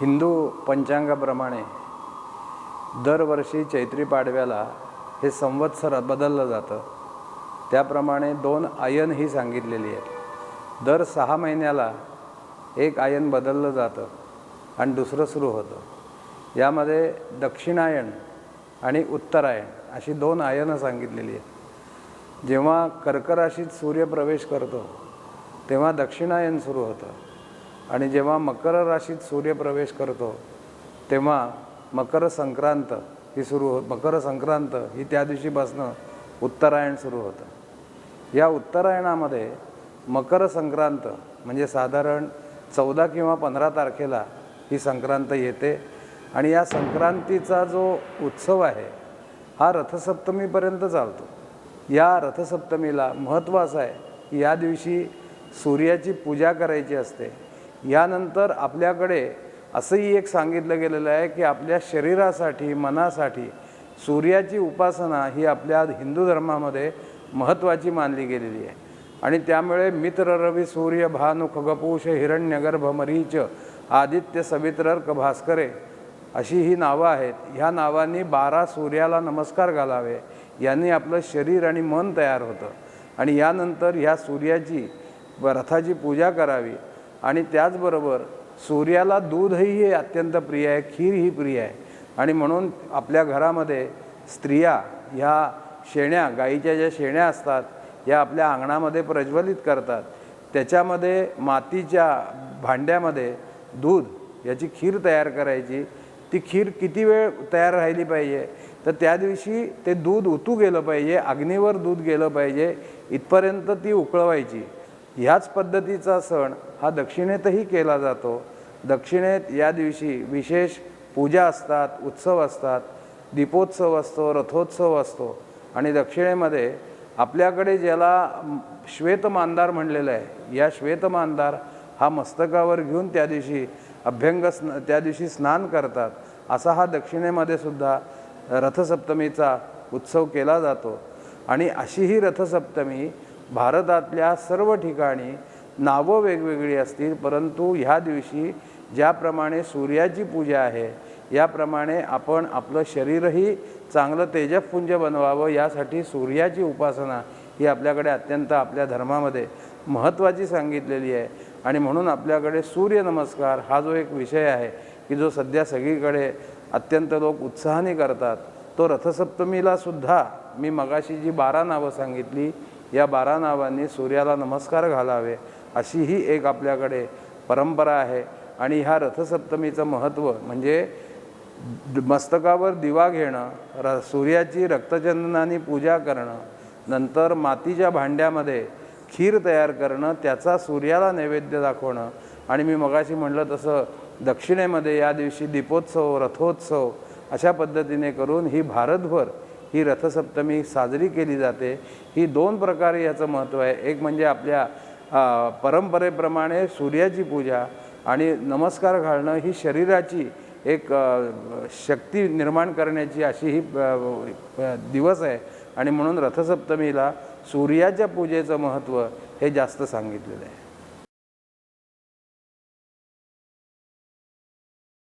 हिंदू पंचांगाप्रमाणे दरवर्षी चैत्री पाडव्याला हे संवत्सर बदललं जातं. त्याप्रमाणे दोन आयन ही सांगितलेली आहेत. दर सहा महिन्याला एक आयन बदललं जातं आणि दुसरं सुरू होतं. यामध्ये दक्षिणायन आणि उत्तरायण अशी दोन आयनं सांगितलेली आहेत. जेव्हा कर्कराशीत सूर्य प्रवेश करतो तेव्हा दक्षिणायन सुरू होतं. आणि जेव्हा मकर राशीत सूर्य प्रवेश करतो तेव्हा मकर संक्रांत ही सुरू हो मकर संक्रांत ही त्या दिवशीपासनं उत्तरायण सुरू होतं. या उत्तरायणामध्ये मकर संक्रांत म्हणजे साधारण चौदा किंवा पंधरा तारखेला ही संक्रांत येते आणि या संक्रांतीचा जो उत्सव आहे हा रथसप्तमीपर्यंत चालतो. या रथसप्तमीला महत्त्व असं आहे की या दिवशी सूर्याची पूजा करायची असते. यानंतर आपल्याकडे असंही एक सांगितलं गेलेलं आहे की आपल्या शरीरासाठी मनासाठी सूर्याची उपासना ही आपल्या हिंदू धर्मामध्ये महत्त्वाची मानली गेलेली आहे. आणि त्यामुळे मित्र रवी सूर्य भानु खगपूष हिरण्यगर्भ मरीच आदित्य सवित्रर्क भास्करे अशी ही नावं आहेत. ह्या नावांनी बारा सूर्याला नमस्कार घालावे यांनी आपलं शरीर आणि मन तयार होतं. आणि यानंतर ह्या सूर्याची रथाची पूजा करावी. आणि त्याचबरोबर सूर्याला दूधही हे अत्यंत प्रिय आहे खीर ही प्रिय आहे. आणि म्हणून आपल्या घरामध्ये स्त्रिया ह्या शेण्या गाईच्या ज्या शेण्या असतात या आपल्या अंगणामध्ये प्रज्वलित करतात. त्याच्यामध्ये मातीच्या भांड्यामध्ये दूध याची खीर तयार करायची. ती खीर किती वेळ तयार राहिली पाहिजे? तर त्या दिवशी ते दूध उतू गेलं पाहिजे अग्नीवर दूध गेलं पाहिजे इथपर्यंत ती उकळवायची. ह्याच पद्धतीचा सण हा दक्षिणेतही केला जातो. दक्षिणेत या दिवशी विशेष पूजा असतात उत्सव असतात. दीपोत्सव असतो रथोत्सव असतो. आणि दक्षिणेमध्ये आपल्याकडे ज्याला श्वेतमानदार म्हणलेलं आहे या श्वेतमानदार हा मस्तकावर घेऊन त्या दिवशी अभ्यंग स्न त्या दिवशी स्नान करतात. असा हा दक्षिणेमध्ये सुद्धा रथसप्तमीचा उत्सव केला जातो. आणि अशी ही रथसप्तमी भारतातल्या सर्व ठिकाणी नावं वेगवेगळी असतील परंतु ह्या दिवशी ज्याप्रमाणे सूर्याची पूजा आहे याप्रमाणे आपण आपलं शरीरही चांगलं तेजपुंज बनवावं यासाठी सूर्याची उपासना ही आपल्याकडे अत्यंत आपल्या धर्मामध्ये महत्त्वाची सांगितलेली आहे. आणि म्हणून आपल्याकडे सूर्यनमस्कार हा जो एक विषय आहे की जो सध्या सगळीकडे अत्यंत लोक उत्साहाने करतात तो रथसप्तमीला सुद्धा मी मगाशी जी बारा नावं सांगितली या बारा नावांनी सूर्याला नमस्कार घालावे अशी ही एक आपल्याकडे परंपरा आहे. आणि ह्या रथसप्तमीचं महत्त्व म्हणजे मस्तकावर दिवा घेणं र सूर्याची रक्तचंदनाने पूजा करणं नंतर मातीच्या भांड्यामध्ये खीर तयार करणं त्याचा सूर्याला नैवेद्य दाखवणं. आणि मी मगाशी म्हटलं तसं दक्षिणेमध्ये या दिवशी दीपोत्सव रथोत्सव अशा पद्धतीने करून ही भारतभर ही रथसप्तमी साजरी केली जाते. ही दोन प्रकारे याचं महत्त्व आहे. एक म्हणजे आपल्या परंपरेप्रमाणे सूर्याची पूजा आणि नमस्कार घालणं ही शरीराची एक शक्ती निर्माण करण्याची अशी ही दिवस आहे. आणि म्हणून रथसप्तमीला सूर्याच्या पूजेचं महत्त्व हे जास्त सांगितलेलं आहे.